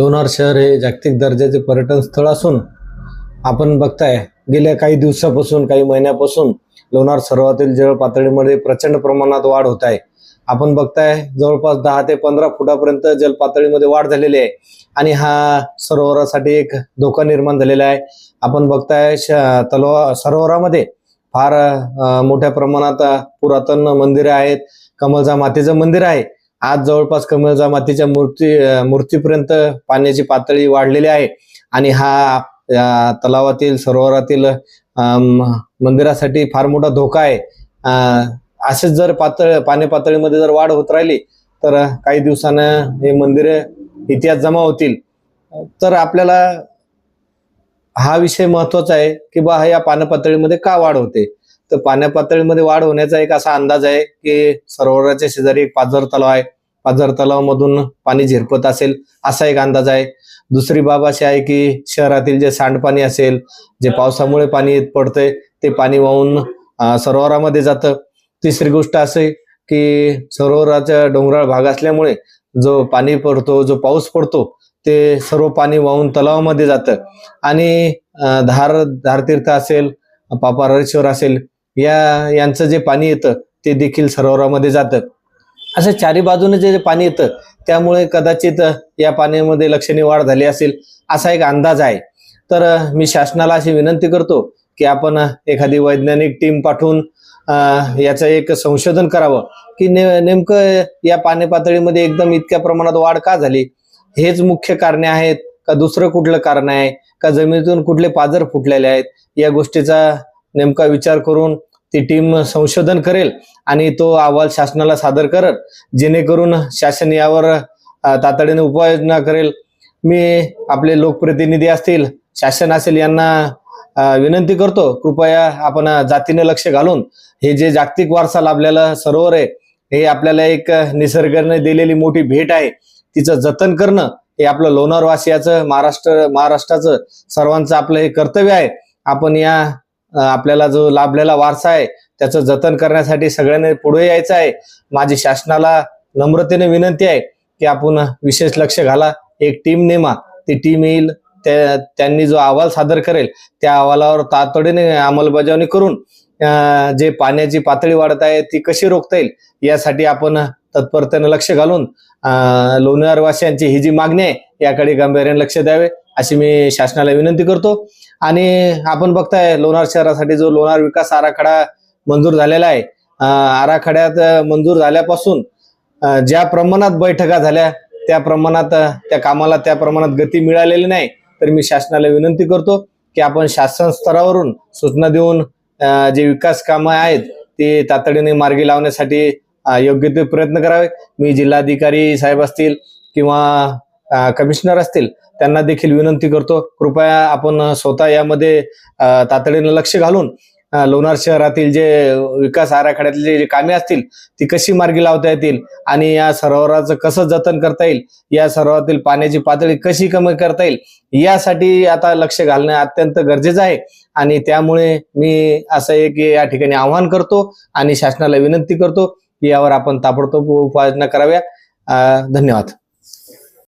लोणार शहर हे जागतिक दर्जाचे पर्यटन स्थळ असून आपण बघताय गेल्या काही दिवसापासून काही महिन्यापासून लोणार सरोवरातील जल पातळीमध्ये प्रचंड प्रमाणात वाढ होत आहे. आपण बघताय जवळपास दहा ते पंधरा फुटापर्यंत जल पातळीमध्ये वाढ झालेली आहे आणि हा सरोवरासाठी एक धोका निर्माण झालेला आहे. आपण बघताय श तलाव सरोवरामध्ये फार मोठ्या प्रमाणात पुरातन मंदिरं आहेत. कमलजा मातेचं मंदिर आहे. आज जवळपास कमलजा जमातीच्या मूर्ती मूर्तीपर्यंत पाण्याची पातळी वाढलेली आहे. आणि हा या तलावातील सरोवरातील मंदिरासाठी फार मोठा धोका आहे. असेच जर पातळ पाणी पातळीमध्ये जर वाढ होत राहिली तर काही दिवसानं हे मंदिरे इतिहास जमा होतील. तर आपल्याला हा विषय महत्त्वाचा आहे की बा या पानपातळीमध्ये पातळीमध्ये का वाढ होते? तर पाण्या पातळीमध्ये वाढ होण्याचा एक असा अंदाज आहे की सरोवराच्या शेजारी एक पाझर तलाव आहे. पाझर तलावामधून पाणी झिरपत असेल असा एक अंदाज आहे. दुसरी बाब अशी आहे की शहरातील जे सांडपाणी असेल जे पावसामुळे पाणी येत पडतंय ते पाणी वाहून सरोवरामध्ये जातं. तिसरी गोष्ट असे की सरोवराचा डोंगराळ भाग असल्यामुळे जो पाणी पडतो जो पाऊस पडतो ते सर्व पाणी वाहून तलावामध्ये जातं. आणि धार धारतीर्थ असेल पापारेश्वर असेल या यांचं जे पाणी येतं ते देखील सरोवरामध्ये जातं. असं चारी बाजूने जे पाणी येतं त्यामुळे कदाचित या पाण्यामध्ये लक्षणीय वाढ झाली असेल असा एक अंदाज आहे. तर मी शासनाला अशी विनंती करतो की आपण एखादी वैज्ञानिक टीम पाठवून याचं एक संशोधन करावं की ने नेमकं या पाणी पातळीमध्ये एकदम इतक्या प्रमाणात वाढ का झाली? हेच मुख्य कारणे आहेत का दुसरं कुठलं कारण आहे का जमिनीतून कुठले पाजर फुटलेले आहेत? या गोष्टीचा नेमका विचार करून ती टीम संशोधन करेल आणि तो अहवाल शासनाला सादर करत जेणेकरून शासन यावर तातडीने उपाययोजना करेल. मी आपले लोकप्रतिनिधी असतील शासन असेल यांना विनंती करतो कृपया आपण जातीने लक्ष घालून हे जे जागतिक वारसा लाभलेलं सरोवर आहे हे आपल्याला एक निसर्गाने दिलेली मोठी भेट आहे. तिचं जतन करणं हे आपलं लोणारवासियाचं महाराष्ट्र महाराष्ट्राचं सर्वांचं आपलं हे कर्तव्य आहे. आपण या आपल्याला जो लाभलेला वारसा आहे त्याचं जतन करण्यासाठी सगळ्यांनी पुढे यायचं आहे. माझी शासनाला नम्रतेने विनंती आहे की आपण विशेष लक्ष घाला. एक टीम नेमा. ती टीम येईल त्या त्यांनी जो अहवाल सादर करेल त्या अहवालावर तातडीने अंमलबजावणी करून जे पाण्याची पातळी वाढत आहे ती कशी रोखता येईल यासाठी आपण तत्परतेने लक्ष घालून अं, लोणारवासियांची ही जी मागणी आहे याकडे गांभीर्याने लक्ष द्यावे अशी मी शासनाला विनंती करतो. आणि आपण बघताय लोणार शहरासाठी जो लोणार विकास आराखडा मंजूर झालेला आहे आराखड्यात मंजूर झाल्यापासून ज्या प्रमाणात बैठका झाल्या त्या प्रमाणात त्या कामाला त्या प्रमाणात गती मिळालेली नाही तर मी शासनाला विनंती करतो की आपण शासन स्तरावरून सूचना देऊन जे विकास कामं आहेत ते तातडीने मार्गी लावण्यासाठी योग्य ते प्रयत्न करावे. मी जिल्हाधिकारी साहेब असतील किंवा कमिशनर असतील त्यांना देखील विनंती करतो. कृपया आपण स्वतः यामध्ये तातडीनं लक्ष घालून लोणार शहरातील जे विकास आराखड्यातले जे कामे असतील ती कशी मार्गी लावता येतील आणि या सरोवराचं कसं जतन करता येईल या सरोवरातील पाण्याची पातळी कशी कमी करता येईल यासाठी आता लक्ष घालणं अत्यंत गरजेचं आहे. आणि त्यामुळे मी असं एक या ठिकाणी आवाहन करतो आणि शासनाला विनंती करतो यावर आपण ताबडतोब उपाययोजना कराव्या. धन्यवाद.